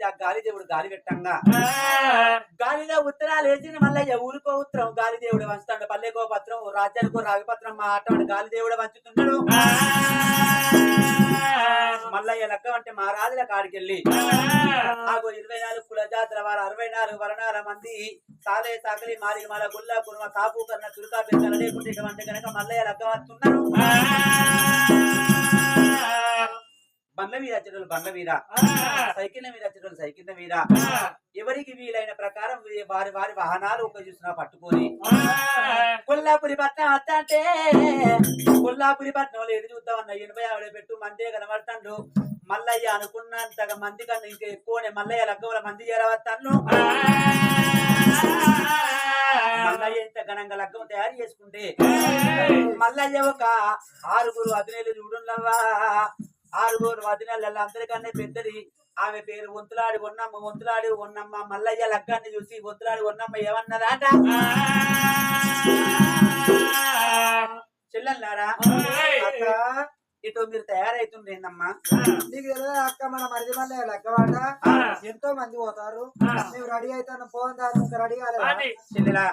ఎత్తి ఆ గాలి దేవుడు గాలి పెట్టంగా. గాలిలో ఉత్తరాలు వేసిన మళ్ళీ ఊరికో ఉత్తరం గాలి దేవుడు వంచుతాడు. పల్లెకో పత్రం రాజ్యానికో రాగపత్రం మా ఆట గాలి దేవుడు వంచుతున్నాడు. మల్లయ్య లెక్క అంటే మా రాజుల కాడికెళ్ళి ఆగో ఇరవై నాలుగు కుల జాతర వారు అరవై నాలుగు వర్ణాల మంది సాలే సాకలి మారి మల గుల్ల కుర్మ కాపు కన్న చురుకా పెంచాల లేకుంటే ఇటువంటి కనుక మల్లయ్య లెక్క వస్తున్నారు బండ్ల మీద వచ్చేటోళ్ళు బండ్ల మీద. సైకిళ్ళ మీద వచ్చేటోళ్ళు సైకిళ్ళ మీద. ఎవరికి వీలైన ప్రకారం వారి వారి వాహనాలు ఒక చూసినా పట్టుకొని. కొల్లాపురి పట్నం అంటే కొల్లాపురి పట్నంలో ఎటు చూద్దామన్న. ఎనభై ఆవిడ పెట్టు మందే కనబడతాడు. మల్లయ్య అనుకున్నంతగా మంది కన్నా ఇంకా ఎక్కువనే. మల్లయ్య లగ్గముల మంది చేరవస్తాను మల్లయ్య ఇంత ఘనంగా లగ్గం తయారు చేసుకుంటే మల్లయ్య ఒక ఆరుగురు అదినేలు చూడున్నవా ఆరుగురు వదినెల అందరికన్నా పెద్దది. ఆమె పేరు వంతులాడి ఉన్నమ్మ వంతులాడి ఉన్నమ్మ మల్లయ్య లగ్గాన్ని చూసి వంతులాడి ఉన్నమ్మ ఏమన్నదాట చెల్లెల్లారా అక్క ఇటు మీరు తయారైతుండేందమ్మా? నీకు తెలియదు అక్క మన మరిది మళ్ళీ లెక్కవాట ఎంతో మంది పోతారు? నువ్వు రెడీ అవుతాను ఇంకా రెడీ కాలేదా? చెల్లెలా?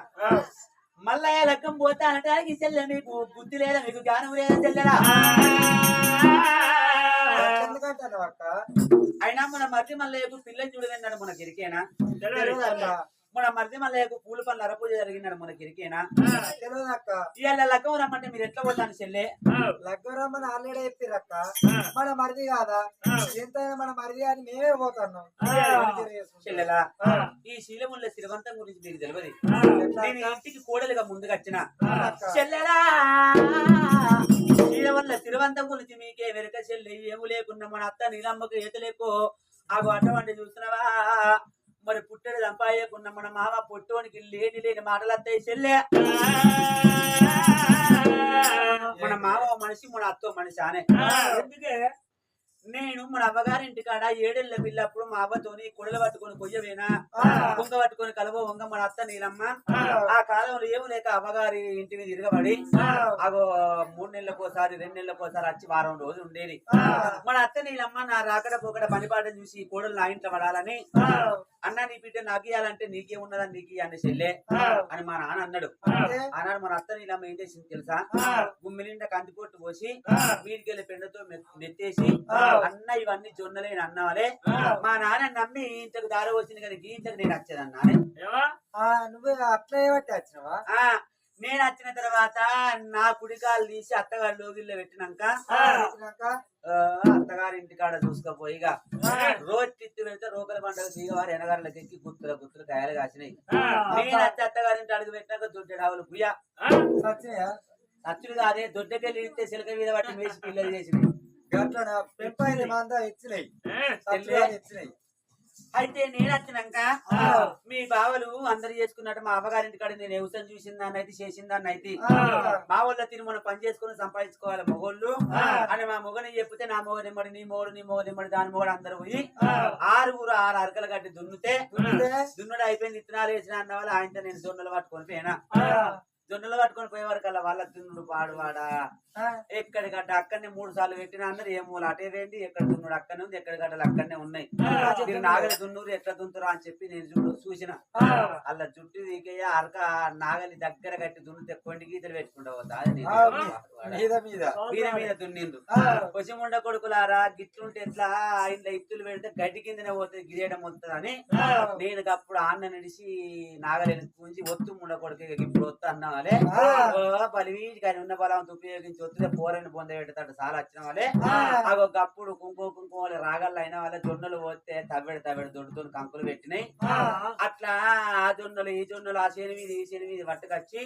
మల్లయ్య లగ్గం పోతా అనటానికి చెల్లె మీకు బుద్ధి లేదా మీకు జ్ఞానం లేదా చెల్లెలా? అక్క అయినా మన మరిది మల్లయ్యకు పిల్లని చూడదన్నాడు మన గిరికేనా? మన మరిది మల్లయ్యకు పూల పనులు అరపూజ జరిగినాడు మన గిరికేనా? తెలియదు అక్క ఇవాళ లగ్గం రమ్మంటే మీరు ఎట్లా పోతాను చెల్లె? లగ్గరమ్మని ఆల్రెడీ చెప్పారు అక్క మన మరిది కాదా? ఎంతైనా మన మరిది అని మేమే పోతున్నాం. చెల్లెలా? ఈ శీలముల శ్రీవంతం గురించి మీకు తెలియదు నేను ఇంటికి కోడలుగా ముందుకు వచ్చిన చెల్లెలా? శ్రీవంతం గురించి మీకే వెనుక చెల్లి ఏము లేకున్నా మన అత్త నీలమ్మకు ఈత లేకో ఆగు అటువంటి చూస్తున్నావా? మరి పుట్టడు సంపాయకున్న మన మామ పొట్టోనికి లేని లేని మాటలు అత్తాయి చెల్లె. మన మామ మనిషి మన అత్తో మనిషి అనే ఎందుకే? నేను మన అవ్వగారింటి కాడ ఏడేళ్ళ పిల్లప్పుడు మా అవ్వతోని కొడలు పట్టుకొని కొయ్యవేనా? కుంగ పట్టుకొని కలవ వంగ మన అత్త నీలమ్మ. ఆ. కాలంలో ఏమి లేక అవ్వగారి ఇంటి మీద తిరగబడి అగో మూడు నెలలకు ఒకసారి రెండు నెలలకు ఒకసారి వచ్చి వారం రోజులు ఉండేది. మన అత్త నీలమ్మ నా రాకడ పోకడ పనిపాట చూసి కోడలు నా ఇంట్లో పడాలని అన్న నీ బిడ్డ నాకు ఇయ్యాలంటే నీకే ఉన్నదని నీకు ఇయ్యండి చెల్లె అని మా నాన్న అన్నాడు. ఆనాడు మన అత్త నీలమ్మ ఏం చేసింది తెలుసా? గుమ్మి నిండా కందిపోట్టు పోసి వీడికెళ్ళి పెండతో మెత్తేసి అన్న ఇవన్నీ జొన్నలేని అన్నవాలే. మా నాన్న నమ్మి ఇంతకు దారి వచ్చింది కానీ గీంతకు నేను వచ్చేదన్నానే నువ్వు అట్లా ఏమట్టి వచ్చినావా? నేను వచ్చిన తర్వాత నా కుడికాలు తీసి అత్తగారి లోగిల్లో పెట్టినాక అత్తగారి ఇంటికాడ చూసుకోపోయిగా రోజు తిత్తి పెడితే రోకల పండుగ తీగవారు ఎనగారులకు ఎక్కి గుత్తుల గుత్తులు కాయలు కాసినాయి. నేను వచ్చి అత్తగారి ఇంటి అడుగు పెట్టినాక దొడ్డడావులు గుయ్య. అచ్చుడు కాదే దొడ్డకెళ్ళి ఇస్తే సిలక మీద పట్టి వేసి పిల్లలు చేసినాయి. ఇచ్చినాయి ఇచ్చినాయి అయితే నేను వచ్చినాక మీ బావలు అందరు చేసుకున్నట్టు మా అమ్మగారింటి కాడ నేను ఎవసం చూసిన దాన్ని అయితే చేసిన దాన్ని అయితే మా వాళ్ళ తిని మనం పని చేసుకుని సంపాదించుకోవాలి మొగోళ్ళు. అని మా మొగని చెప్తే నా మొగని మరి నీ మొగడు నీ మొగని మరి దాని మొగడు అందరు పోయి ఆరుగురు ఆరు అరకలు కట్టి దున్నుతే దున్నితే, దున్నుడు అయిపోయింది ఇత్తనాలు వేసిన అన్న వాళ్ళు ఆయనతో నేను జొన్నలు పట్టుకొని పోయినా. జొన్నలు పట్టుకొని పోయేవారికల్లా వాళ్ళ దున్నుడు పాడువాడా? ఎక్కడి గడ్డ అక్కడనే మూడు సార్లు పెట్టినా అన్నారు ఏ మూల అటే వేయండి ఎక్కడ దున్నుడు అక్కడనే ఉంది ఎక్కడి గడ్డలు అక్కడనే ఉన్నాయి? మీరు నాగలి దున్నురు ఎట్లా దున్నురా అని చెప్పి నేను చూడు చూసిన. అలా జుట్టు దిగయ్య అరక నాగలి దగ్గర కట్టి దున్నితే కొండి గీతలు పెట్టుకుంటా పోతా. అది నేను ఆ, వాడ. మీద మీద. దున్నిండు. కొసిముండ కొడుకులారా గిట్లుంటే ఎట్లా? ఇంట్లో ఇత్తులు పెడితే గడ్డి కిందనే పోతే గిరేయడం వస్తుందని ఆ, నేను అప్పుడు ఆన్న నడిచి నాగలి గుంచి ఒత్తు ముండ కొడుకు ఇప్పుడు వస్తా అన్నావాలే ఆ. బలివీటి కానీ ఉన్న బలం ఉపయోగించి వస్తే పోరని పొంద పెడతాడు చాలా వచ్చిన వాళ్ళే. అవి ఒకప్పుడు కుంకుమ కుంకుమ వాళ్ళ రాగళ్ళు అయిన వాళ్ళ జొన్నలు పోతే తవ్వెడు తవ్వెడు దొడ్డుతో కంకులు పెట్టినాయి. అట్లా ఆ జొన్నలు ఈ జొన్నలు ఆ శని మీద ఈ శని మీద పట్టుకొచ్చి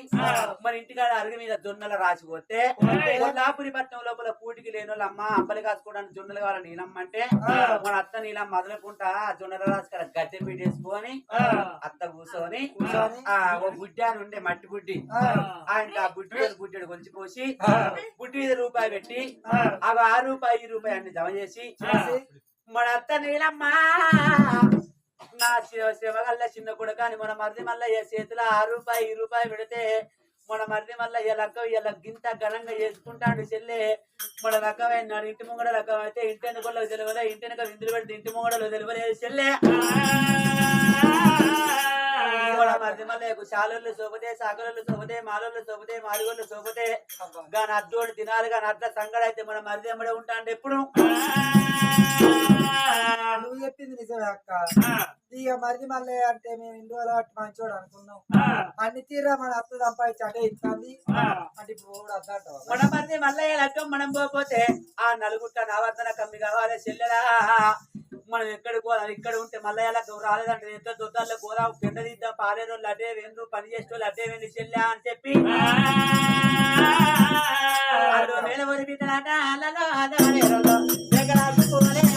మరి ఇంటికాడ అరుగు మీద జొన్నలు రాసిపోతే కొల్లాపురి పట్నం లోపల కూటికి లేని వాళ్ళు అమ్మ అంబలి కాసుకోవడానికి జొన్నలు కావాలని నీలమ్మంటే మన అత్త నీలం మొదలుకుంటా ఆ జొన్నల రాసుకాడ గద్దె పీటేసుకొని అత్త కూర్చొని ఆ అని ఉండే మట్టి బుడ్డి ఆ, ఆయన బుడ్డి మీద బుడ్డెడు కొంచి పోసి బుడ్డి మీద రూపాయి పెట్టి అవి ఆ రూపాయి ఈ రూపాయి అన్ని జమ చేసి మన అత్త నీలమ్మ. నా శివ శివగల్ల చిన్న కొడుక అని మన మరిది మల్ల చేతిలో ఆ రూపాయి ఈ రూపాయి పెడితే మన మరిది మళ్ళీ ఇలా లక్క ఇలా గింత ఘనంగా చేసుకుంటాడు చెల్లె. మన రకమైన ఇంటి ముంగడ రకం అయితే ఇంటి వెనుకలో తెలియలే ఇంటి వెనక విందులు పెడితే ఇంటి ముంగడలో తెలియలేదు చెల్లె. మరిది మళ్ళీ చాలోళ్ళు సోపతే సాగరోళ్ళు సోపతే మాలోళ్ళు సోపతే మాడిగోళ్ళు సోపతే గాని అద్దోడు తినాలి గాని అద్ద సంగడ అయితే మన మరిది ఎమ్మడే ఉంటాండి ఎప్పుడు? నువ్వు చెప్పింది నిజమే అక్క. ఇక మరిది మళ్ళీ అంటే మేము ఇందులో అటు మంచోడు అనుకున్నాం. అన్ని తీరా మన అత్త సంపాదించి అటే ఇస్తుంది. అంటే ఇప్పుడు కూడా మన మరిది మల్లయ్య లగ్గం మనం పోతే ఆ నలుగుట్ట నావర్తన కమ్మి కావాలి చెల్లెలా? మనం ఎక్కడికి పోదాం ఇక్కడ ఉంటే మల్లయ్య లగ్గం రాలేదంటే ఎంత దొద్దాల్లో పోదాం పెద్ద తీద్దాం పాలే రోజులు అడ్డే వేందు పని చేసే వాళ్ళు అడ్డే వేంది చెల్లె అని చెప్పి. అదో మేల ఒరి బిడ్డలాట అలలో అదో అదో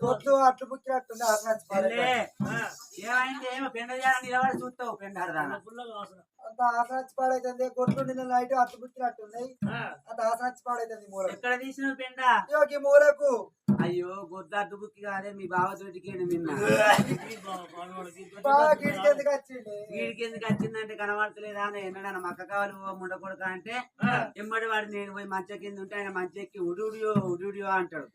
కొట్లు అట్లు చేయాలని నిలబడి చూస్తావు అంత ఆసరాచి పాడైతుంది కొట్లు నిన్న నైట్ అట్లు బుక్కినట్టున్నాయి. అంత ఆసరాచి పాడైతుంది మూల ఎక్కడ తీసినావు పెండ? ఈ మూలకు. అయ్యో గొడ్లాట్టు బుక్కి కాదే మీ బావ తోటికి నిన్న. వీడికి ఎందుకు వచ్చిందంటే కనబడతలేదా? అని ఎన్నడన్నా మక్క కావాలి ఓ ముండ కొడుక అంటే ఎమ్మడి వాడు నేను పోయి మంచ కింద ఉంటే ఆయన మంచి ఎక్కి ఉడుడియో ఉడుడియో అంటాడు.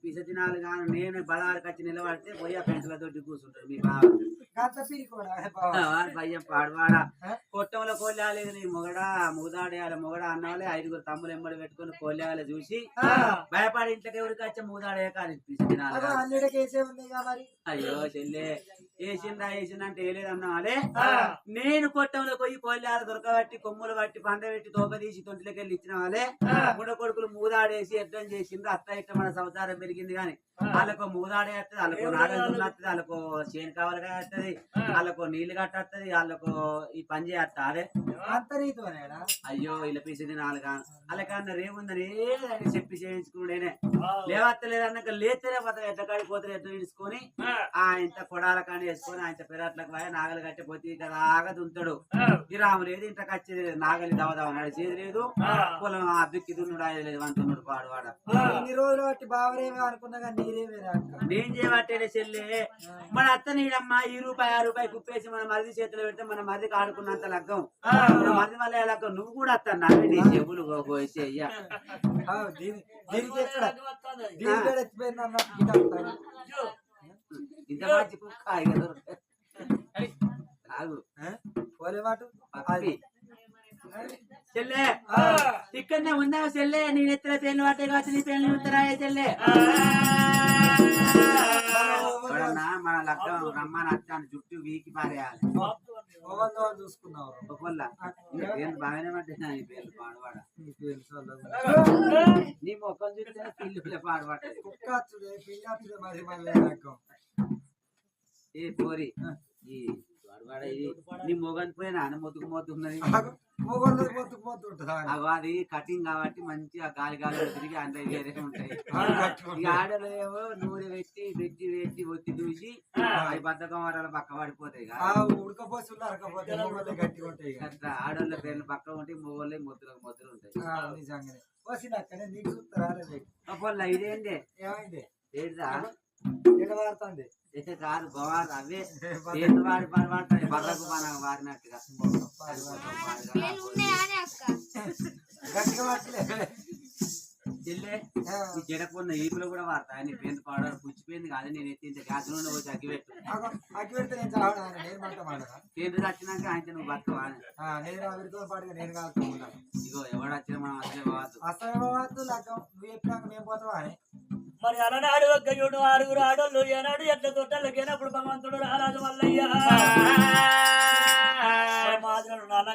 పిస దినాలు కాను నేను బలారికి వచ్చి నిలబడితే పోయి ఆ పెంటలతోటి కూర్చుంటాడు మీ బావ. భయ్యం పాడవాడా? కొట్టంలో కోళ్ళాలేదు నీ మొగడా మూదాడేయాలి మొగడా అన్నవాళ్ళే ఐదుగురు తమ్ములు ఎమ్మడి పెట్టుకొని కోళ్ళేయాలి చూసి ఆ. భయపడి ఇంట్లోకి ఎవరికి వచ్చే మూదాడే మరి. అయ్యో చెల్లె. వేసిందా వేసిందంటే వేయలేదన్నావాలే. నేను కొట్టంలో పోయి కోళ్ళాలు దొరకబట్టి కొమ్ములు పట్టి పండ పెట్టి తోక తీసి తొంటిలోకి వెళ్ళి ఇచ్చిన వాళ్ళే. మూడ కొడుకులు మూదాడేసి ఎడ్డం చేసిండ్రు అత్త ఇట్ట మన సంసారం పెరిగింది కానీ వాళ్ళకు మూదాడే వస్తుంది వాళ్ళకు నాగలు వస్తుంది వాళ్ళకు చేను కావాలి వస్తుంది వాళ్ళకు నీళ్ళు కట్టేస్తుంది వాళ్ళకు ఈ పని చేస్తా అదే అయ్యో ఇలా పిసిది నాలుగా. అలాగన్న రేముందని ఏదని చెప్పి చేయించుకునేనే లేవత్తలేదన్నాక లేతేనే పోతారు ఎట్ల కాడికి పోతారు ఎట్లా ఇడుచుకొని ఆ ఇంత కొడాల కానీ వేసుకొని ఆయన పెరట్లకు పోయి నాగలు కట్టిపోతే ఇక దాగా దుంతాడు ఈ రాము లేదు ఇంట్లోకి వచ్చేది లేదు నాగలి దవదవ నడిచేది లేదు. పొలం ఆ దుక్కి దున్నుడు ఆయన లేదు అంటున్నాడు పాడువాడ ఇన్ని రోజులు బట్టి బావరేమే అనుకున్నా కానీ అక్క. నేను చేయబట్టే చెల్లె. మన అత్త నీడమ్మ ఈ రూపాయి ఆ రూపాయి కుప్పేసి మన మరిది చేతిలో పెడితే మన మరిదికి ఆడుకున్నంత లగ్గం. మన మరిది వల్ల లగ్గం? నువ్వు కూడా అత్త నవ్వి నీ చెవులు పోసి అయ్యా దీనికి ఎక్కడ? దీనికి ఎక్కడ ఇంత మంచి కుక్క? పోలే మాట. చెల్లె. ఇక్కడనే ఉందా చెల్లె. నేను ఎత్తుల పేర్లు పట్టే కావచ్చు నీ పేర్లు ఉత్తరా చెల్లె. మన లగ్గం రమ్మని వచ్చాను జుట్టు వీకి పారేయాలి. చూసుకున్నావు. ఒక్కొల్ల. నీ పేర్లు బాగానే పట్టినా నీ పేర్లు పాడవాడ. నీ మొక్కలు చూస్తే పిల్లి కుక్క మరి మళ్ళీ ఏ పోరి. ఈ పాడవాడ ఇది. నీ మొగని పోయినా మొద్దుకు మొద్దు ఉన్నది మొగోళ్ళు మొత్తుకు మొత్తుంటుందా అగో అది కటింగ్ కాబట్టి మంచిగా గాలి గాలి తిరిగి అందులో వేరే ఉంటాయి. ఈ ఆడలు ఏమో నూనె పెట్టి పెట్టి పెట్టి ఒత్తి దూసి అవి బద్దకం వరాలు పక్క పడిపోతాయి ఉడకపోసి అరకపోతే గట్టిగా ఉంటాయి. అట్లా ఆడోళ్ళ పేర్లు పక్క ఉంటాయి మొగోళ్ళే ముద్దులకు ముద్దులు ఉంటాయి. నిజంగానే. వచ్చిన అక్కడే నీకు చూస్తారా? లేదు పొల్ల ఇదేంటి ఏమైంది? ఏంటా ఎడవాడుతుంది అయితే కాదు గోవాలు అవే. పేర్లు వాడి పాడు పడతాయి? బర్రకు మన వారినట్టుగా చెల్లె ఈ జడకున్న ఈపులో కూడా వాడతా నీ పేరు పౌడర్ పుచ్చిపోయింది కాదు. నేను ఎత్తి ఇంత గ్యాస్ నూనె అగ్గిపెట్టు అగో, అగ్గి పేరు వచ్చినాక ఆయన నువ్వు బతుకవా ఇగో ఎవడు వచ్చినా మనం అసలే పోవద్దు. అసలు లగ్గం. నువ్వు చెప్పినాక మేము పోతావా అని. మరి అలనాడు ఒక్కయుడు ఆరుగురు ఆడోళ్ళు ఏనాడు ఎట్ల తొట్టలకేనప్పుడు భగవంతుడు రారాజు వల్లయ్యా. మాదిరలు నాన్న